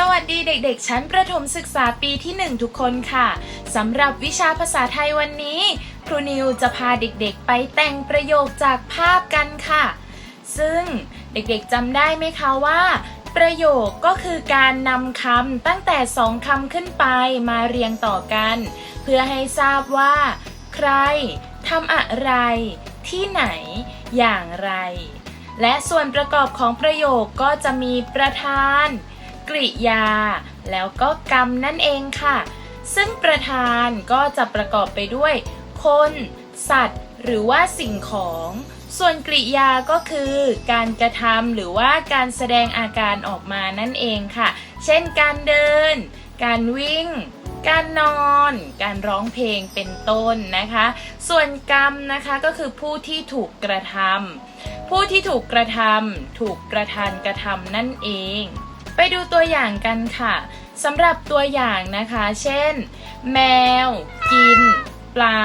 สวัสดีเด็กๆ ชั้นประถมศึกษาปีที่ 1 ทุกคนค่ะสำหรับวิชาภาษาไทยวันนี้ ครูนิวจะพาเด็กๆ ไปแต่งประโยคจากภาพกันค่ะ ซึ่งเด็กๆจำได้ไหมคะว่า ประโยคก็คือการนำคำตั้งแต่สองคำขึ้นไปมาเรียงต่อกัน เพื่อให้ทราบว่า ใครทำอะไร ที่ไหน อย่างไร และส่วนประกอบของประโยคก็จะมีประธาน กริยา แล้วก็กรรมนั่นเองค่ะ ซึ่งประธานก็จะประกอบไปด้วย คน สัตว์ หรือว่าสิ่งของ ส่วนกริยาก็คือการกระทำหรือว่าการแสดงอาการออกมานั่นเองค่ะ เช่นการเดิน การวิ่งการนอน การร้องเพลงเป็นต้นนะคะ ส่วนกรรมนะคะก็คือผู้ที่ถูกกระทำ ผู้ที่ถูกกระทำถูกกระทานกระทำนั่นเอง ไปดูตัวอย่างกันค่ะสำหรับตัวอย่างนะคะ เช่น แมว กิน ปลา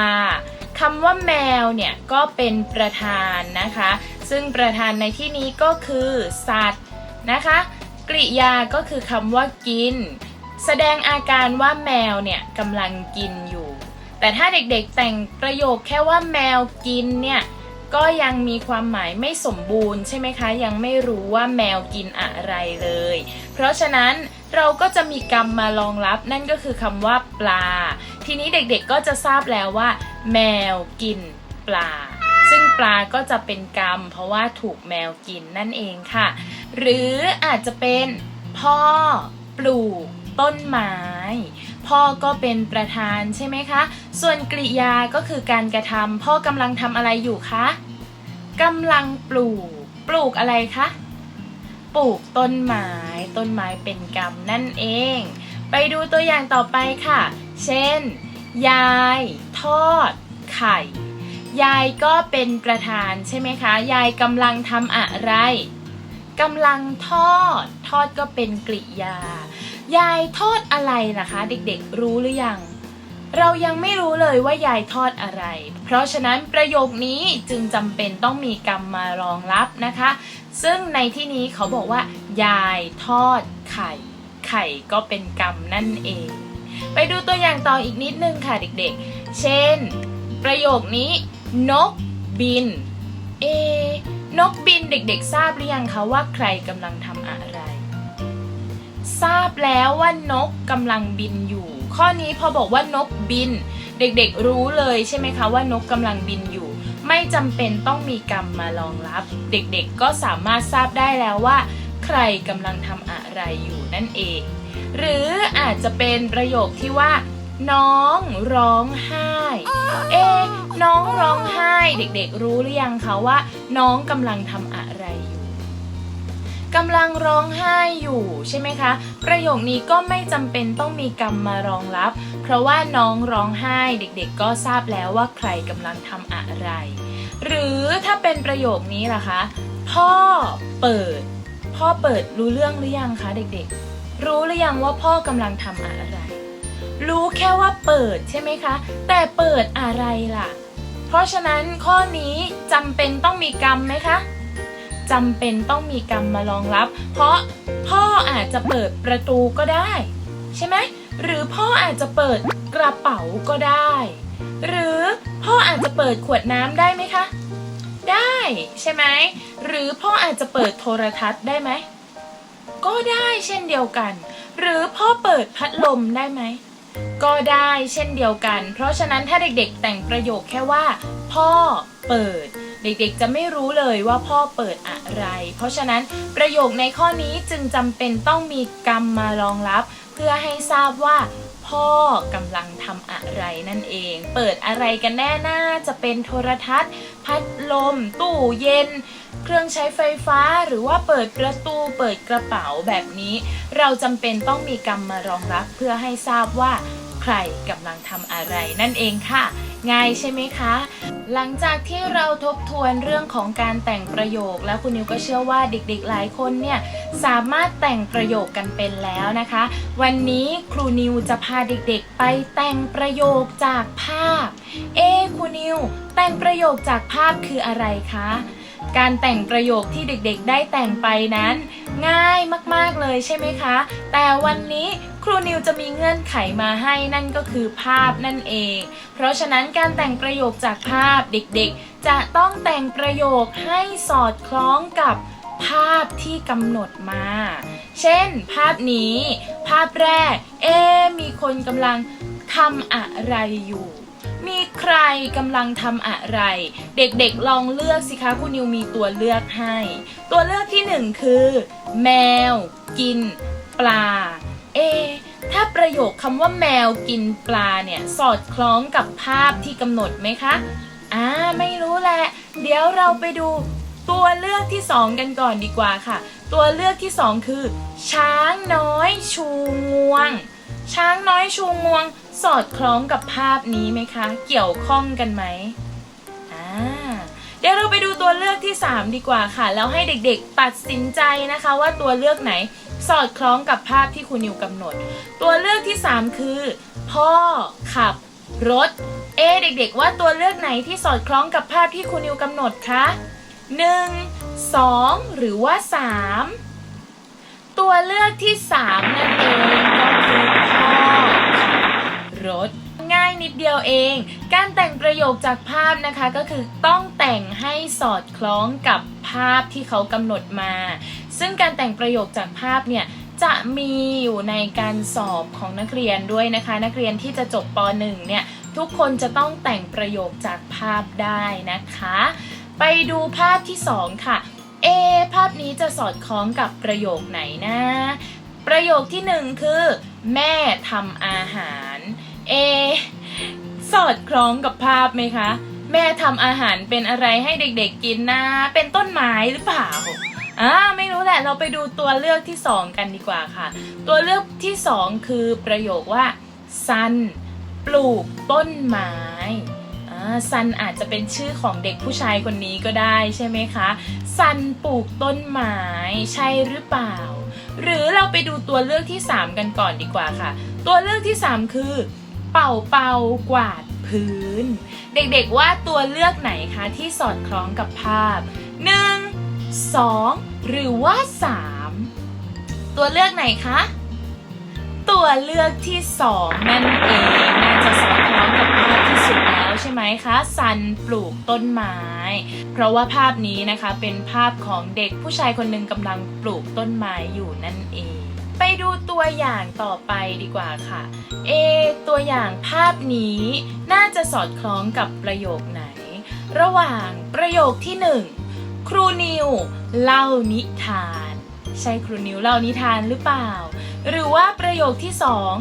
คำว่าแมวเนี่ยก็เป็นประธานนะคะ ซึ่งประธานในที่นี้ก็คือ สัตว์นะคะ กริยาก็คือคำว่ากิน แสดงอาการว่าแมวเนี่ยกำลังกินอยู่ แต่ถ้าเด็กๆแต่งประโยคแค่ว่าแมวกินเนี่ย ก็ยังมีความหมายไม่สมบูรณ์ใช่ไหมคะ ยังไม่รู้ว่าแมวกินอะไรเลย เพราะฉะนั้นเราก็จะมีกรรมมารองรับนั่นก็คือคำว่าปลา ทีนี้เด็กๆก็จะทราบแล้วว่า แมวกินปลา ซึ่งปลาก็จะเป็นกรรม เพราะว่าถูกแมวกินนั่นเองค่ะ หรืออาจจะเป็นพ่อปลูก ต้นไม้ พ่อก็เป็นประธานใช่ไหมคะ ส่วนกริยาก็คือการกระทำพ่อกำลังทำอะไรอยู่คะกำลังปลูก ปลูกอะไรคะ ปลูกต้นไม้ ต้นไม้เป็นกรรมนั่นเอง ไปดูตัวอย่างต่อไปค่ะ เช่น ยาย ทอด ไข่ ยายก็เป็นประธานใช่ไหมคะ ยายกำลังทำอะไรกำลังทอด ทอดก็เป็นกริยา ยายทอดอะไรล่ะคะ เด็กๆรู้หรือยัง เรายังไม่รู้เลยว่ายายทอดอะไร เพราะฉะนั้นประโยคนี้จึงจำเป็นต้องมีกรรมมารองรับนะคะ ซึ่งในที่นี้เขาบอกว่า ยายทอดไข่ ไข่ก็เป็นกรรมนั่นเอง ไปดูตัวอย่างต่ออีกนิดนึงค่ะเด็กๆ เช่น ประโยคนี้ นกบิน เอนกบินเด็กๆ ทราบหรือยังคะว่าใครกำลังทำอะไร ทราบแล้วว่านกกำลังบินอยู่ ข้อนี้พอบอกว่านกบิน เด็กๆรู้เลยใช่ไหมคะว่านกกำลังบินอยู่ ไม่จำเป็นต้องมีกรรมมารองรับ เด็กๆก็สามารถทราบได้แล้วว่า ใครกำลังทำอะไรอยู่นั่นเอง หรืออาจจะเป็นประโยคที่ว่า น้องร้องไห้ เอะน้องร้องไห้ เด็กๆรู้หรือยังคะว่า น้องกำลังทำอะไร กำลังร้องไห้อยู่ใช่ไหมคะ ประโยคนี้ก็ไม่จำเป็นต้องมีกรรมมารองรับ เพราะว่าน้องร้องไห้เด็กๆ ก็ทราบแล้วว่าใครกำลังทำอะไร หรือถ้าเป็นประโยคนี้ล่ะคะ พ่อเปิด พ่อเปิดรู้เรื่องหรือยังคะเด็กๆ รู้หรือยังว่าพ่อกำลังทำอะไร รู้แค่ว่าเปิดใช่ไหมคะ แต่เปิดอะไรล่ะ เพราะฉะนั้นข้อนี้จำเป็นต้องมีกรรมไหมคะ จำเป็นต้องมีกรรมมารองรับ เพราะพ่ออาจจะเปิดประตูก็ได้ ใช่ไหมหรือพ่ออาจจะเปิดกระเป๋าก็ได้ หรือพ่ออาจจะเปิดขวดน้ำได้ไหมคะ ได้ใช่ไหมหรือพ่ออาจจะเปิดโทรทัศน์ได้ไหมก็ได้เช่นเดียวกัน หรือพ่อเปิดพัดลมได้ไหมก็ได้เช่นเดียวกัน เพราะฉะนั้นถ้าเด็กๆแต่งประโยคแค่ว่า พ่อเปิด เด็กๆจะไม่รู้เลยว่าพ่อเปิดอะไร เพราะฉะนั้นประโยคในข้อนี้จึงจำเป็นต้องมีกรรมมารองรับ เพื่อให้ทราบว่าพ่อกำลังทำอะไรนั่นเอง เปิดอะไรกันแน่น่าจะเป็นโทรทัศน์ พัดลม ตู้เย็น เครื่องใช้ไฟฟ้าหรือว่าเปิดประตูเปิดกระเป๋าแบบนี้ เราจำเป็นต้องมีกรรมมารองรับเพื่อให้ทราบว่า ใครกำลังทำอะไรนั่นเองค่ะ ง่ายใช่ไหมคะ หลังจากที่เราทบทวนเรื่องของการแต่งประโยค แล้วคุณนิวก็เชื่อว่าเด็กๆหลายคนเนี่ยสามารถแต่งประโยคกันเป็นแล้วนะคะ วันนี้ครูนิวจะพาเด็กๆ ไปแต่งประโยคจากภาพ เอ๊ครูนิว แต่งประโยคจากภาพคืออะไรคะการแต่งประโยคที่เด็กๆ ได้แต่งไปนั้น ง่ายมากๆเลยใช่ไหมคะ แต่วันนี้ ครูนิวจะมีเงื่อนไขมาให้นั่นก็คือภาพนั่นเอง เพราะฉะนั้นการแต่งประโยคจากภาพเด็กๆ จะต้องแต่งประโยคให้สอดคล้องกับภาพที่กำหนดมา เช่น ภาพนี้ ภาพแรก เอมีคนกำลังทำอะไรอยู่ มีใครกำลังทำอะไร เด็กๆลองเลือกสิคะคุณนิวมีตัวเลือกให้ ตัวเลือกที่หนึ่งคือ แมว กิน ปลา เอ ถ้าประโยคคำว่าแมวกินปลาเนี่ย สอดคล้องกับภาพที่กำหนดไหมคะ อ่า ไม่รู้แหละ เดี๋ยวเราไปดูตัวเลือกที่สองกันก่อนดีกว่าค่ะ ตัวเลือกที่สองคือ ช้างน้อยชูงวง ช้างน้อยชูงวง สอดคล้องกับภาพนี้ไหมคะ เกี่ยวข้องกันไหมอ่าเดี๋ยวเราไปดูตัวเลือกที่ 3 ดีกว่าค่ะ แล้วให้เด็กๆ ตัดสินใจนะคะว่าตัวเลือกไหน สอดคล้องกับภาพที่คุณนิวกำหนด ตัวเลือกที่ 3 คือ พ่อขับรถ เอเด็กๆ ว่าตัวเลือกไหนที่สอดคล้องกับภาพที่คุณนิวกำหนดคะ1 2 หรือว่า 3 ตัวเลือกที่ 3 นั่นเองก็คือพ่อขับรถง่ายนิดเดียวเอง การแต่งประโยคจากภาพนะคะก็คือต้องแต่งให้สอดคล้องกับภาพที่เขากำหนดมา ซึ่งการแต่งประโยคจากภาพเนี่ยจะมีอยู่ในการสอบของนักเรียนด้วยนะคะ นักเรียนที่จะจบป .1 เนี่ยทุกคนจะต้องแต่งประโยคจากภาพได้นะคะ ไปดูภาพที่ 2 ค่ะ เอ ภาพนี้จะสอดคล้องกับประโยคไหนนะ ประโยคที่หนึ่งคือ แม่ทำอาหาร เอ สอดคล้องกับภาพไหมคะ แม่ทำอาหารเป็นอะไรให้เด็กๆกินนะ เป็นต้นไม้หรือเปล่า อ่าไม่รู้แหละเราไปดูตัวเลือกที่สองกันดีกว่าค่ะ ตัวเลือกที่สองคือประโยคว่า ซันปลูกต้นไม้ซันอาจจะเป็นชื่อของเด็กผู้ชายคนนี้ก็ได้ใช่ไหมคะซันปลูกต้นไม้ใช่หรือเปล่า หรือเราไปดูตัวเลือกที่ 3 กันก่อนดีกว่าค่ะ ตัวเลือกที่ 3 คือ เป่าเป่ากวาดพื้น เด็กๆว่าตัวเลือกไหนคะที่สอดคล้องกับภาพ 1 2 หรือว่า 3 ตัวเลือกไหนคะ ตัวเลือกที่ 2 นั่นเอง น่าจะสอดคล้องกับภาพที่สุดแล้วใช่ไหมคะ ซันปลูกต้นไม้ เพราะว่าภาพนี้นะคะเป็นภาพของเด็กผู้ชายคนหนึ่งกำลังปลูกต้นไม้อยู่นั่นเองไปดูตัวอย่างต่อไปดีกว่าค่ะ เอ ตัวอย่างภาพนี้น่าจะสอดคล้องกับประโยคไหน ระหว่างประโยคที่หนึ่ง ครูนิวเล่านิทาน ใช่ครูนิวเล่านิทานหรือเปล่า หรือว่าประโยคที่สอง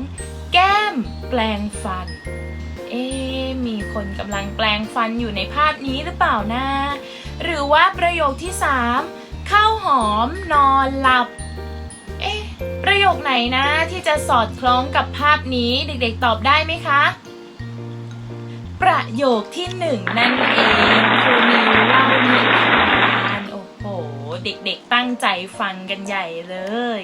แก้มแปลงฟัน เอ๊มีคนกำลังแปลงฟันอยู่ในภาพนี้หรือเปล่านะ หรือว่าประโยคที่สามข้าวหอมนอนหลับ เอ๊ะประโยคไหนนะที่จะสอดคล้องกับภาพนี้เด็กๆตอบได้ไหมคะ ประโยคที่หนึ่งนั่นเองครูนิวเล่านิทานโอ้โห เด็กๆตั้งใจฟังกันใหญ่เลย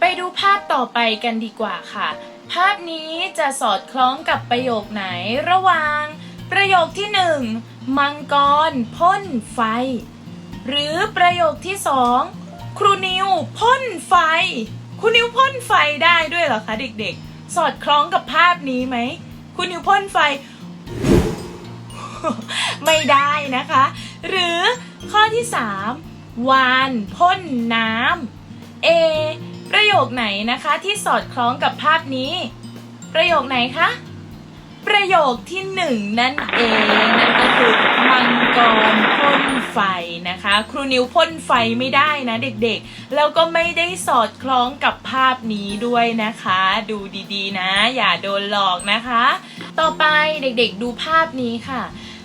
ไปดูภาพต่อไปกันดีกว่าค่ะ ภาพนี้จะสอดคล้องกับประโยคไหนระหว่าง ประโยคที่หนึ่งมังกรพ่นไฟ หรือประโยคที่สองครูนิวพ่นไฟ ครูนิวพ่นไฟได้ด้วยเหรอคะเด็กๆ สอดคล้องกับภาพนี้ไหมครูนิวพ่นไฟ ไม่ได้นะคะ หรือข้อที่สามวานพ่นน้ำเอประโยคไหนนะคะที่สอดคล้องกับภาพนี้ ประโยคไหนคะ ประโยคที่หนึ่งนั่นเองนั่นก็คือมังกรพ่นไฟนะคะ ครูนิวพ่นไฟไม่ได้นะเด็กๆ แล้วก็ไม่ได้สอดคล้องกับภาพนี้ด้วยนะคะ ดูดีๆนะ อย่าโดนหลอกนะคะ ต่อไปเด็กๆดูภาพนี้ค่ะ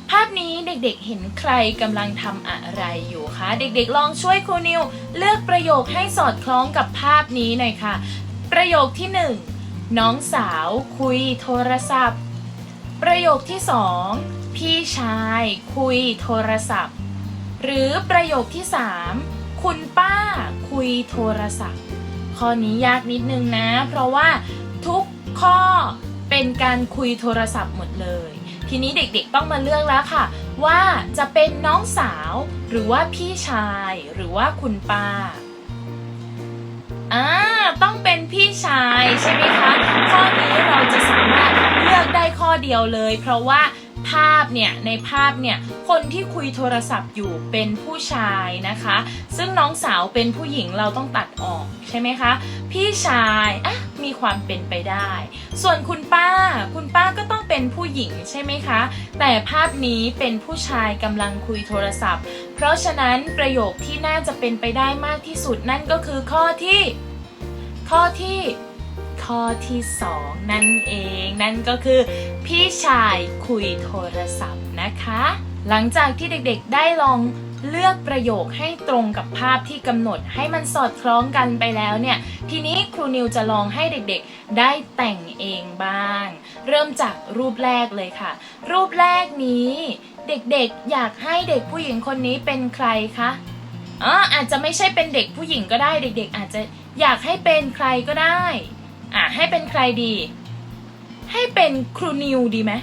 ภาพนี้เด็กๆเห็นใครกำลังทำอะไรอยู่คะ เด็กๆลองช่วยครูนิว เลือกประโยคให้สอดคล้องกับภาพนี้หน่อยค่ะ ประโยคที่หนึ่งน้องสาวคุยโทรศัพท์ ประโยคที่สองพี่ชายคุยโทรศัพท์ หรือประโยคที่สามคุณป้าคุยโทรศัพท์ ข้อนี้ยากนิดนึงนะ เพราะว่าทุกข้อเป็นการคุยโทรศัพท์หมดเลย ทีนี้เด็กๆต้องมาเลือกแล้วค่ะ ว่าจะเป็นน้องสาว หรือว่าพี่ชาย หรือว่าคุณป้าอ่าต้องเป็นพี่ชายใช่ไหมคะ ข้อนี้เราจะสามารถเลือกได้ข้อเดียวเลย เพราะว่า ภาพเนี่ยในภาพเนี่ยคนที่คุยโทรศัพท์อยู่เป็นผู้ชายนะคะ ซึ่งน้องสาวเป็นผู้หญิงเราต้องตัดออกใช่ไหมคะ พี่ชายอะมีความเป็นไปได้ ส่วนคุณป้า คุณป้าก็ต้องเป็นผู้หญิงใช่ไหมคะ แต่ภาพนี้เป็นผู้ชายกำลังคุยโทรศัพท์ เพราะฉะนั้นประโยคที่น่าจะเป็นไปได้มากที่สุดนั่นก็คือข้อที่ ข้อที่ ข้อที่สองนั่นเอง นั่นก็คือพี่ชายคุยโทรศัพท์นะคะ หลังจากที่เด็กๆได้ลองเลือกประโยคให้ตรงกับภาพที่กำหนดให้มันสอดคล้องกันไปแล้วเนี่ย ทีนี้ครูนิวจะลองให้เด็กๆ ได้แต่งเองบ้าง เริ่มจากรูปแรกเลยค่ะ รูปแรกนี้ เด็กๆ อยากให้เด็กผู้หญิงคนนี้เป็นใครคะอ๋ออาจจะไม่ใช่เป็นเด็กผู้หญิงก็ได้ เด็ก ๆ อาจจะอยากให้เป็นใครก็ได้ อะให้เป็นใครดี ให้เป็นครูนิวดีไหม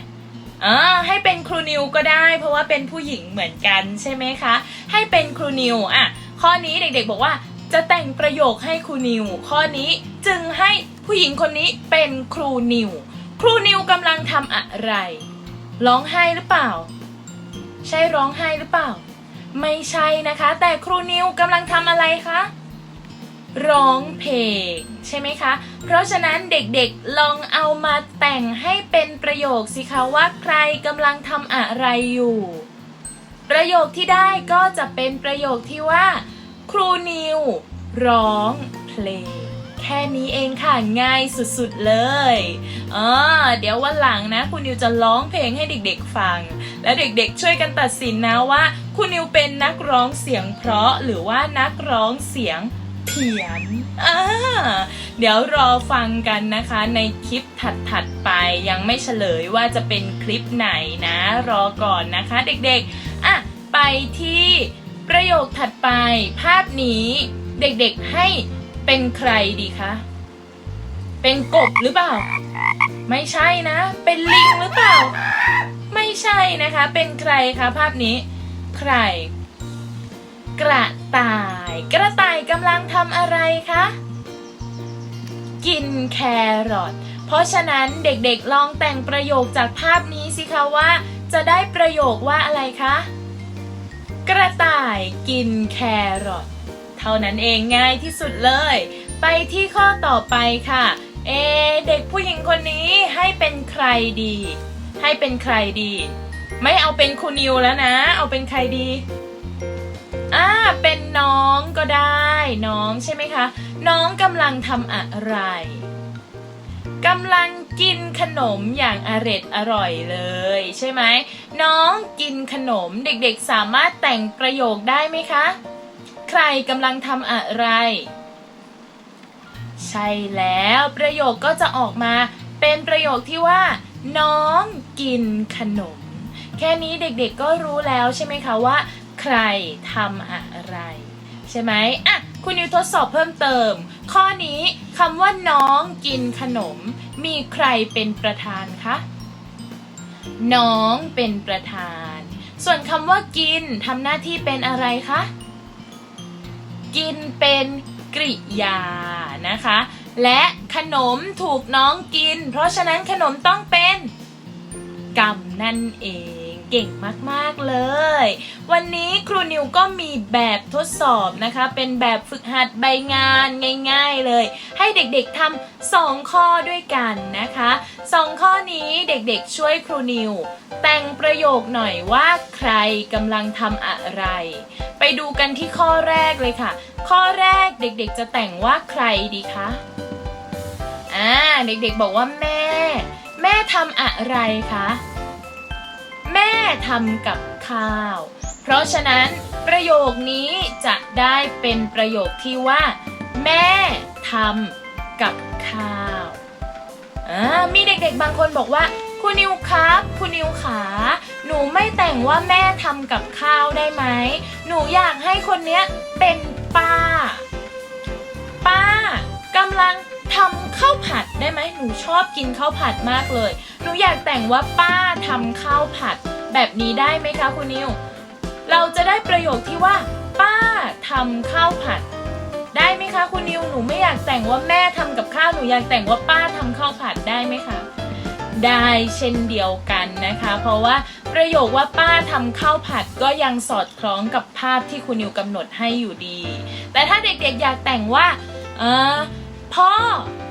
อ่าให้เป็นครูนิวก็ได้ เพราะว่าเป็นผู้หญิงเหมือนกันใช่ไหมคะ ให้เป็นครูนิวอะข้อนี้เด็กๆบอกว่าจะแต่งประโยคให้ครูนิว ข้อนี้จึงให้ผู้หญิงคนนี้เป็นครูนิว ครูนิวกำลังทำอะไร ร้องไห้หรือเปล่า ใช่ร้องไห้หรือเปล่า ไม่ใช่นะคะ แต่ครูนิวกำลังทำอะไรคะ ร้องเพลงใช่ไหมคะ เพราะฉะนั้นเด็กๆลองเอามาแต่งให้เป็นประโยคสิคะว่าใครกำลังทำอะไรอยู่ ประโยคที่ได้ก็จะเป็นประโยคที่ว่า ครูนิว ร้องเพลงแค่นี้เองค่ะง่ายสุดๆเลยอ๋อเดี๋ยววันหลังนะ คุณนิวจะร้องเพลงให้เด็กๆฟัง และเด็กๆช่วยกันตัดสินนะว่า คุณนิวเป็นนักร้องเสียงเพราะหรือว่านักร้องเสียง เพียนอ่าเดี๋ยวรอฟังกันนะคะในคลิปถัดๆไปยังไม่เฉลยว่าจะเป็นคลิปไหนนะ รอก่อนนะคะเด็กๆอะไปที่ประโยคถัดไป ภาพนี้เด็กๆให้เป็นใครดีคะ เป็นกบหรือเปล่า ไม่ใช่นะ เป็นลิงหรือเปล่า ไม่ใช่นะคะ เป็นใครคะภาพนี้ ใคร กระต่าย กระต่ายกำลังทำอะไรคะ กินแครอท เพราะฉะนั้นเด็กๆลองแต่งประโยคจากภาพนี้สิคะว่า จะได้ประโยคว่าอะไรคะ กระต่ายกินแครอท เท่านั้นเองง่ายที่สุดเลย ไปที่ข้อต่อไปค่ะ เอ เด็กผู้หญิงคนนี้ให้เป็นใครดี ให้เป็นใครดี ไม่เอาเป็นครูนิวแล้วนะ เอาเป็นใครดี อ่าเป็นน้องก็ได้ น้องใช่ไหมคะ น้องกำลังทำอะไรกำลังกินขนมอย่างอร็ดอร่อยเลย ใช่ไหมน้องกินขนมเด็กๆสามารถแต่งประโยคได้ไหมคะ ใครกำลังทำอะไร ใช่แล้วประโยคก็จะออกมาเป็นประโยคที่ว่า น้องกินขนม แค่นี้เด็กๆก็รู้แล้วใช่ไหมคะว่า รทำอะไร ใช่ไหมอะคุณนิวทดสอบเพิ่มเติม ข้อนี้คำว่าน้องกินขนม มีใครเป็นประธานคะน้องเป็นประธาน ส่วนคำว่ากินทำหน้าที่เป็นอะไรคะ กินเป็นกริยานะคะ และขนมถูกน้องกิน เพราะฉะนั้นขนมต้องเป็นกรรมนั่นเอง เก่งมากๆเลย วันนี้ครูนิวก็มีแบบทดสอบนะคะ เป็นแบบฝึกหัดใบงานง่าย ๆเลย ให้เด็กๆทำสองข้อด้วยกันนะคะสองข้อนี้เด็กๆช่วยครูนิว แต่งประโยคหน่อยว่าใครกำลังทำอะไร ไปดูกันที่ข้อแรกเลยค่ะ ข้อแรกเด็กๆจะแต่งว่าใครดีคะอ่าเด็กๆบอกว่าแม่ แม่ทำอะไรคะ แม่ทำกับข้าว เพราะฉะนั้นประโยคนี้จะได้เป็นประโยคที่ว่า แม่ทำกับข้าวมีเด็กๆบางคนบอกว่า คุณนิวครับคุณนิวขา หนูไม่แต่งว่าแม่ทำกับข้าวได้ไหม หนูอยากให้คนเนี้ยเป็นป้า ป้ากำลัง ทำข้าวผัดได้ไหมหนูชอบกินข้าวผัดมากเลย หนูอยากแต่งว่าป้าทำข้าวผัด แบบนี้ได้ไหมคะคุณนิว เราจะได้ประโยคที่ว่า ป้าทำข้าวผัด ได้ไหมคะคุณนิวหนูไม่อยากแต่งว่าแม่ทำกับข้าวหนูอยากแต่งว่าป้าทำข้าวผัดได้ไหมคะได้เช่นเดียวกันนะคะ เพราะว่าประโยคว่าป้าทำข้าวผัดก็ยังสอดคล้องกับภาพที่คุณนิวกำหนดให้อยู่ดี แต่ถ้าเด็กๆอยากแต่งว่าเออ พ่อ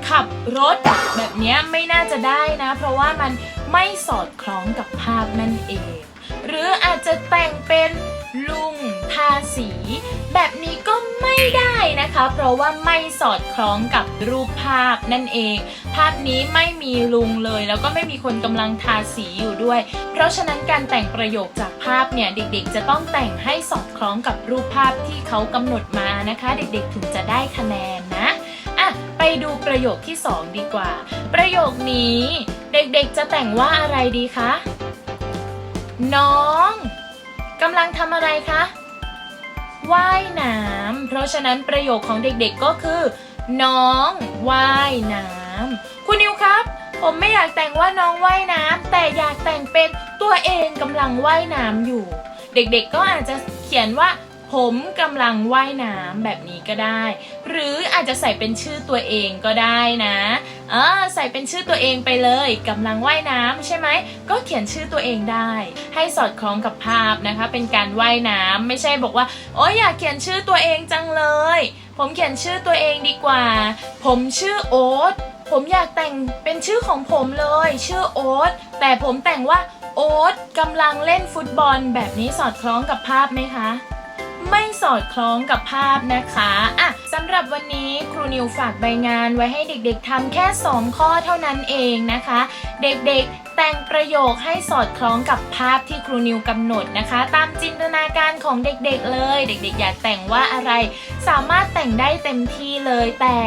ขับรถ แบบนี้ไม่น่าจะได้นะ เพราะว่ามันไม่สอดคล้องกับภาพนั่นเอง หรืออาจจะแต่งเป็นลุงทาสี แบบนี้ก็ไม่ได้นะคะ เพราะว่าไม่สอดคล้องกับรูปภาพนั่นเอง ภาพนี้ไม่มีลุงเลย แล้วก็ไม่มีคนกำลังทาสีอยู่ด้วย เพราะฉะนั้นการแต่งประโยคจากภาพเนี่ยเด็กๆ จะต้องแต่งให้สอดคล้องกับรูปภาพที่เขากำหนดมานะคะ เด็กๆถึงจะได้คะแนนนะ ดูประโยคที่สองดีกว่า ประโยคนี้เด็กๆจะแต่งว่าอะไรดีคะ น้องกำลังทำอะไรคะ ว่ายน้ำ เพราะฉะนั้นประโยคของเด็กๆก็คือ น้องว่ายน้ำ คุณนิวครับ ผมไม่อยากแต่งว่าน้องว่ายน้ำแต่อยากแต่งเป็นตัวเองกำลังว่ายน้ำอยู่ เด็กๆก็อาจจะเขียนว่า ผมกำลังว่ายน้ำแบบนี้ก็ได้ หรืออาจจะใส่เป็นชื่อตัวเองก็ได้นะเออใส่เป็นชื่อตัวเองไปเลยกำลังว่ายน้ำใช่ไหมก็เขียนชื่อตัวเองได้ ให้สอดคล้องกับภาพนะคะ เป็นการว่ายน้ำไม่ใช่บอกว่าโอ้ยอยากเขียนชื่อตัวเองจังเลย ผมเขียนชื่อตัวเองดีกว่า ผมชื่อโอ๊ตผมอยากแต่งเป็นชื่อของผมเลย ชื่อโอ๊ตแต่ผมแต่งว่าโอ๊ตกำลังเล่นฟุตบอลแบบนี้สอดคล้องกับภาพไหมคะ ไม่สอดคล้องกับภาพนะคะอะสำหรับวันนี้ครูนิวฝากใบงานไว้ให้เด็กๆทำแค่ 2 ข้อเท่านั้นเองนะคะ เด็กๆ แต่งประโยคให้สอดคล้องกับภาพที่ครูนิวกำหนดนะคะ ตามจินตนาการของเด็กๆเลย เด็กๆ อยากแต่งว่าอะไร สามารถแต่งได้เต็มที่เลย แต่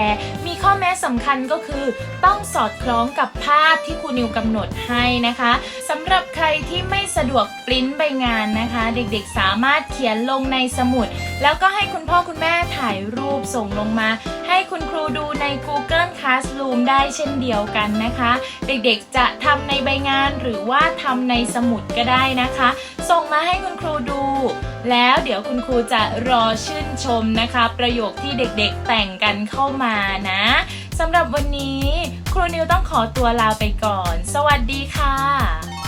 มีข้อแม้สำคัญก็คือ ต้องสอดคล้องกับภาพที่ครูนิวกำหนดให้นะคะสำหรับใครที่ไม่สะดวกปริ้นใบงานนะคะ เด็กๆ สามารถเขียนลงในสมุด แล้วก็ให้คุณพ่อคุณแม่ถ่ายรูปส่งลงมา ให้คุณครูดูใน Google Classroom ได้เช่นเดียวกันนะคะ เด็กๆจะทำในใบงานหรือว่าทำในสมุดก็ได้นะคะ ส่งมาให้คุณครูดู แล้วเดี๋ยวคุณครูจะรอชื่นชมนะคะ ประโยคที่เด็กๆแต่งกันเข้ามานะสำหรับวันนี้ ครูนิวต้องขอตัวลาไปก่อน สวัสดีค่ะ